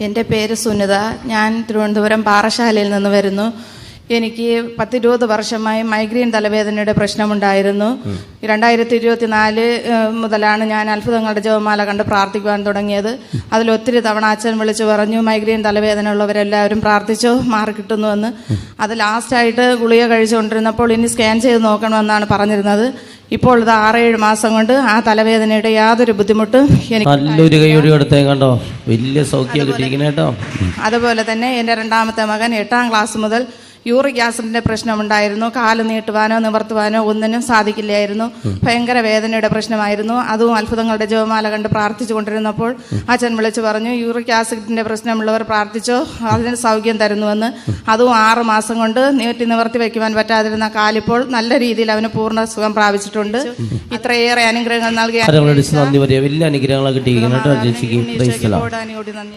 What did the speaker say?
എന്റെ പേര് സുനിത. ഞാൻ തിരുവനന്തപുരം പാറശാലയിൽ നിന്ന് വരുന്നു. എനിക്ക് പത്തിരുപത് വർഷമായി മൈഗ്രെയിൻ തലവേദനയുടെ പ്രശ്നമുണ്ടായിരുന്നു. രണ്ടായിരത്തി ഇരുപത്തിനാല് മുതലാണ് ഞാൻ അത്ഭുതങ്ങളുടെ ജപമാല കണ്ട് പ്രാർത്ഥിക്കുവാൻ തുടങ്ങിയത്. അതിൽ ഒത്തിരി തവണ അച്ഛൻ വിളിച്ചു പറഞ്ഞു മൈഗ്രെയിൻ തലവേദന ഉള്ളവരെല്ലാവരും പ്രാർത്ഥിച്ചോ? മാറി കിട്ടുന്നുവെന്ന്. അത് ലാസ്റ്റായിട്ട് ഗുളിക കഴിച്ചുകൊണ്ടിരുന്നപ്പോൾ ഇനി സ്കാൻ ചെയ്ത് നോക്കണമെന്നാണ് പറഞ്ഞിരുന്നത്. ഇപ്പോൾ ഇത് ആറേഴ് മാസം കൊണ്ട് ആ തലവേദനയുടെ യാതൊരു ബുദ്ധിമുട്ടും എനിക്ക് നല്ലൊരു കൈയോടി കൊടുത്തേ കണ്ടോ? വലിയ സൗഖ്യം കിട്ടിയിരിക്കണേട്ടോ അതുപോലെ തന്നെ എന്റെ രണ്ടാമത്തെ മകൻ എട്ടാം ക്ലാസ് മുതൽ യൂറിക് ആസിഡിന്റെ പ്രശ്നമുണ്ടായിരുന്നു. കാൽ നീട്ടുവാനോ നിവർത്തുവാനോ ഒന്നിനും സാധിക്കില്ലായിരുന്നു. ഭയങ്കര വേദനയുടെ പ്രശ്നമായിരുന്നു. അതും അത്ഭുതങ്ങളുടെ ജപമാല കണ്ട് പ്രാർത്ഥിച്ചു കൊണ്ടിരുന്നപ്പോൾ അച്ഛൻ വിളിച്ചു പറഞ്ഞു യൂറിക് ആസിഡിന്റെ പ്രശ്നമുള്ളവർ പ്രാർത്ഥിച്ചോ? അതിന് സൗഖ്യം തരുന്നുവെന്ന്. അതും ആറ് മാസം കൊണ്ട് നീട്ടി നിവർത്തി വയ്ക്കുവാൻ പറ്റാതിരുന്ന കാലിപ്പോൾ നല്ല രീതിയിൽ അവന് പൂർണ സുഖം പ്രാപിച്ചിട്ടുണ്ട്. ഇത്രയേറെ അനുഗ്രഹങ്ങൾ നൽകിയ വലിയ അനുഗ്രഹങ്ങൾ കിട്ടിയിരിക്കണം